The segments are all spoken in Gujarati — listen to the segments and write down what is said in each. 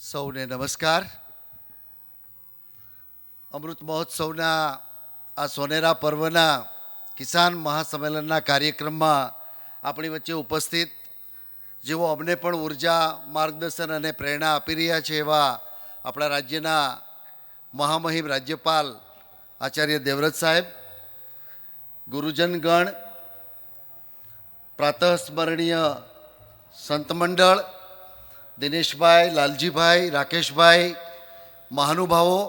સૌને નમસ્કાર. અમૃત મહોત્સવના આ સોનેરા પર્વના કિસાન મહાસંમેલનના કાર્યક્રમમાં આપણી વચ્ચે ઉપસ્થિત જેઓ અમને પણ ઊર્જા, માર્ગદર્શન અને પ્રેરણા આપી રહ્યા છે એવા આપણા રાજ્યના મહામહિમ રાજ્યપાલ આચાર્ય દેવવ્રત સાહેબ ગુરુજનગણ પ્રાતઃસ્મરણીય સંત મંડળ દિનેશભાઈ, લાલજીભાઈ, રાકેશભાઈ, મહાનુભાવો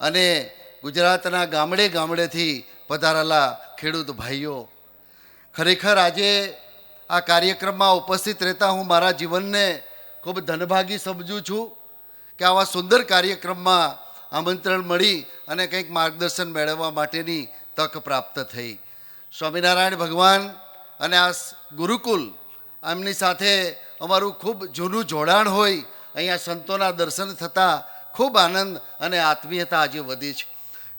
અને ગુજરાતના ગામડે ગામડેથી પધારેલા ખેડૂત ભાઈઓ. ખરેખર આજે આ કાર્યક્રમમાં ઉપસ્થિત રહેતા હું મારા જીવનને ખૂબ ધનભાગી સમજું છું કે આવા સુંદર કાર્યક્રમમાં આમંત્રણ મળી અને કંઈક માર્ગદર્શન મેળવવા માટેની તક પ્રાપ્ત થઈ. સ્વામિનારાયણ ભગવાન અને આ ગુરુકુલ એમની સાથે અમારું ખૂબ જૂનું જોડાણ હોય, અહીંયા સંતોના દર્શન થતાં ખૂબ આનંદ અને આત્મીયતા આજે વધી છે.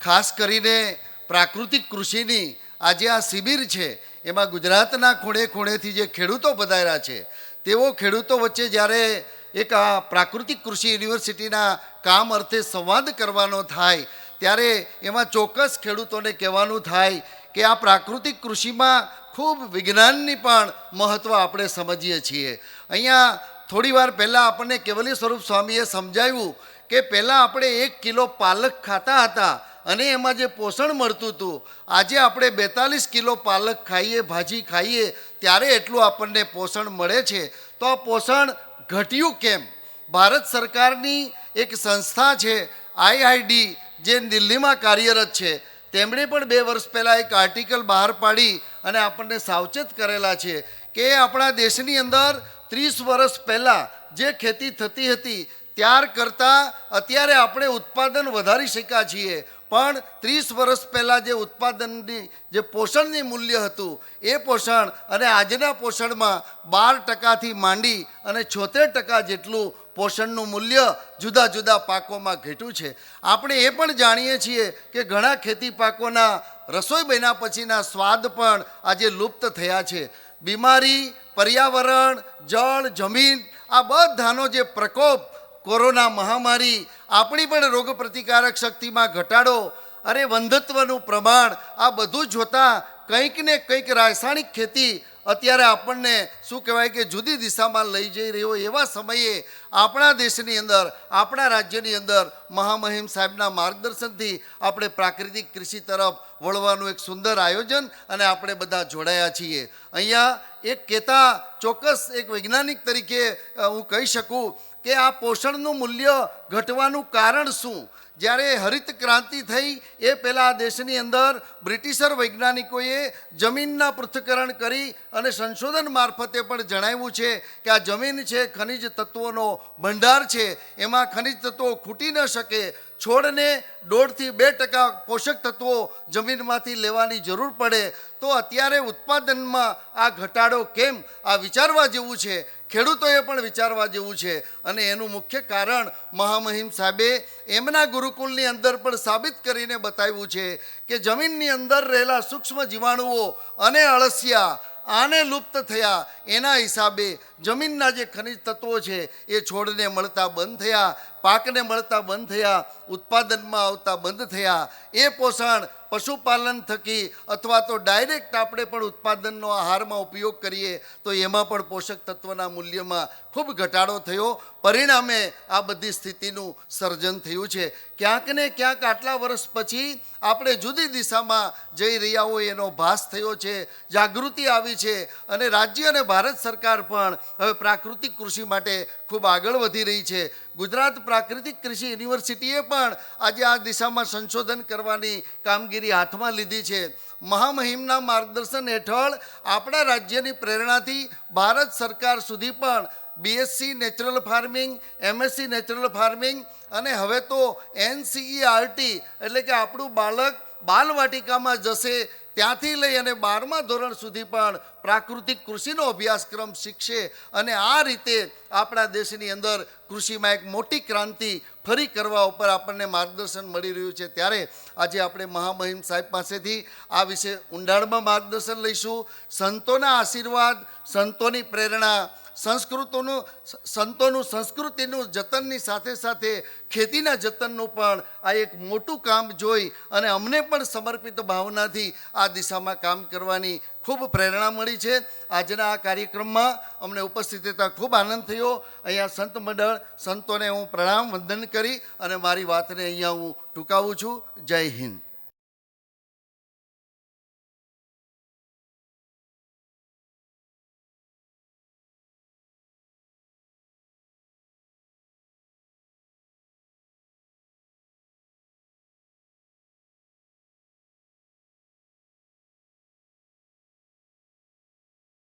ખાસ કરીને પ્રાકૃતિક કૃષિની આજે આ શિબિર છે, એમાં ગુજરાતના ખૂણે ખૂણેથી જે ખેડૂતો પધાર્યા છે, તેઓ ખેડૂતો વચ્ચે જ્યારે એક આ પ્રાકૃતિક કૃષિ યુનિવર્સિટીના કામ અર્થે સંવાદ કરવાનો થાય, ત્યારે એમાં ચોક્કસ ખેડૂતોને કહેવાનું થાય કે આ પ્રાકૃતિક કૃષિમાં ખૂબ વિજ્ઞાનની પણ મહત્ત્વ આપણે સમજીએ છીએ. અહીંયા થોડી વાર પહેલાં આપણને કેવલી સ્વરૂપ સ્વામીએ સમજાવ્યું કે પહેલાં આપણે એક કિલો પાલક ખાતા હતા અને એમાં જે પોષણ મળતું હતું, આજે આપણે બેતાલીસ કિલો પાલક ખાઈએ, ભાજી ખાઈએ, ત્યારે એટલું આપણને પોષણ મળે છે. તો આ પોષણ ઘટ્યું કેમ? ભારત સરકારની એક સંસ્થા છે, આઈઆઈડી, જે દિલ્હીમાં કાર્યરત છે તેમણે પણ બે વર્ષ પહેલાં એક આર્ટિકલ બહાર પાડી અને આપણને સાવચેત કરેલા છે કે આપણા દેશની અંદર ત્રીસ વર્ષ પહેલાં જે ખેતી થતી હતી, ત્યાર કરતાં અત્યારે આપણે ઉત્પાદન વધારી શક્યા છીએ. પણ ત્રીસ વર્ષ પહેલાં જે ઉત્પાદનની, જે પોષણની મૂલ્ય હતું, એ પોષણ અને આજના પોષણમાં બાર ટકાથી માંડી અને છોતેર ટકા જેટલું પોષણનું મૂલ્ય જુદા જુદા પાકોમાં ઘટ્યું છે. આપણે એ પણ જાણીએ છીએ કે ઘણા ખેતી પાકોના રસોઈ બન્યા પછીના સ્વાદ પણ આજે લુપ્ત થયા છે. બીમારી, પર્યાવરણ, જળ, જમીન, આ બધાનો જે પ્રકોપ કોરોના મહામારી આપણી પણ રોગ પ્રતિકારક શક્તિમાં ઘટાડો અરે વંધત્વનું પ્રમાણ આ બધું જોતાં કંઈક ને કંઈક રાસાયણિક ખેતી અત્યારે આપણને શું કહેવાય કે જુદી દિશામાં લઈ જઈ રહ્યો એવા સમયે આપણા દેશની અંદર, આપણા રાજ્યની અંદર મહામહિમ સાહેબના માર્ગદર્શનથી આપણે પ્રાકૃતિક કૃષિ તરફ વળવાનું એક સુંદર આયોજન અને આપણે બધા જોડાયા છીએ. અહીંયા એક કહેતા ચોક્કસ એક વૈજ્ઞાનિક તરીકે હું કહી શકું કે આ પોષણનું મૂલ્ય ઘટવાનું કારણ શું? જ્યારે હરિત ક્રાંતિ થઈ, એ પહેલાં દેશની અંદર બ્રિટિશર વૈજ્ઞાનિકોએ જમીનના પૃથ્થકરણ કરી અને સંશોધન મારફતે પણ જણાવ્યું છે કે આ જમીન છે ખનિજ તત્વોનો ભંડાર છે. એમાં ખનિજ તત્વો ખૂટી ન શકે. છોડને દોઢથી બે ટકા પોષક તત્વો જમીનમાંથી લેવાની જરૂર પડે. તો અત્યારે ઉત્પાદનમાં આ ઘટાડો કેમ? આ વિચારવા જેવું છે. ખેડૂતોએ પણ વિચારવા જેવું છે અને એનું મુખ્ય કારણ મહામહિમ સાહેબે એમના ગુરુકુલની અંદર પણ સાબિત કરીને બતાવ્યું છે કે જમીનની અંદર રહેલા સૂક્ષ્મ જીવાણુઓ અને અળસિયા આને લુપ્ત થયા એના હિસાબે જમીનના જે ખનિજ તત્વો છે, એ છોડને મળતા બંધ થયા, પાકને મળતા બંધ થયા, ઉત્પાદનમાં આવતા બંધ થયા. એ પોષણ પશુપાલન થકી અથવા તો ડાયરેક્ટ આપણે પણ ઉત્પાદનનો આહારમાં ઉપયોગ કરીએ, તો એમાં પણ પોષક તત્વના મૂલ્યમાં ખૂબ ઘટાડો થયો. પરિણામે આ બધી સ્થિતિનું સર્જન થયું છે. ક્યાંક ને ક્યાંક આટલા વર્ષ પછી આપણે જુદી દિશામાં જઈ રહ્યા હોય એનો ભાસ થયો છે, જાગૃતિ આવી છે અને રાજ્ય અને ભારત સરકાર પણ હવે પ્રાકૃતિક કૃષિ માટે ખૂબ આગળ વધી રહી છે. ગુજરાત પ્રાકૃતિક કૃષિ યુનિવર્સિટીએ પણ આજે આ દિશામાં સંશોધન કરવાની કામગીરી હાથમાં લીધી છે. મહામહિમના માર્ગદર્શન હેઠળ આપણા રાજ્યની પ્રેરણાથી ભારત સરકાર સુધી પણ BSc natural farming MSc natural farming અને હવે તો એનસીઈઆરટી એટલે કે આપણું બાળક બાલવાટિકામાં જશે ત્યાંથી લઈ અને બારમા ધોરણ સુધી પણ પ્રાકૃતિક કૃષિનો અભ્યાસક્રમ શીખશે અને આ રીતે આપણા દેશની અંદર કૃષિમાં એક મોટી ક્રાંતિ ફરી કરવા ઉપર આપણને માર્ગદર્શન મળી રહ્યું છે. ત્યારે આજે આપણે મહામહિમ સાહેબ પાસેથી આ વિશે ઊંડાણમાં માર્ગદર્શન લઈશું. સંતોના આશીર્વાદ, સંતોની પ્રેરણા સંસ્કૃતોનું સંતોનું, સંસ્કૃતિનું જતનની સાથે સાથે ખેતીના જતનનું પણ આ એક મોટું કામ જોઈ અને અમને પણ સમર્પિત ભાવનાથી આ દિશામાં કામ કરવાની ખૂબ પ્રેરણા મળી છે. આજના આ કાર્યક્રમમાં અમને ઉપસ્થિત થતા ખૂબ આનંદ થયો. અહીંયા સંત મંડળ, સંતોને હું પ્રણામ વંદન કરી અને મારી વાતને અહીંયા હું ટૂંકાવું છું. જય હિન્દ.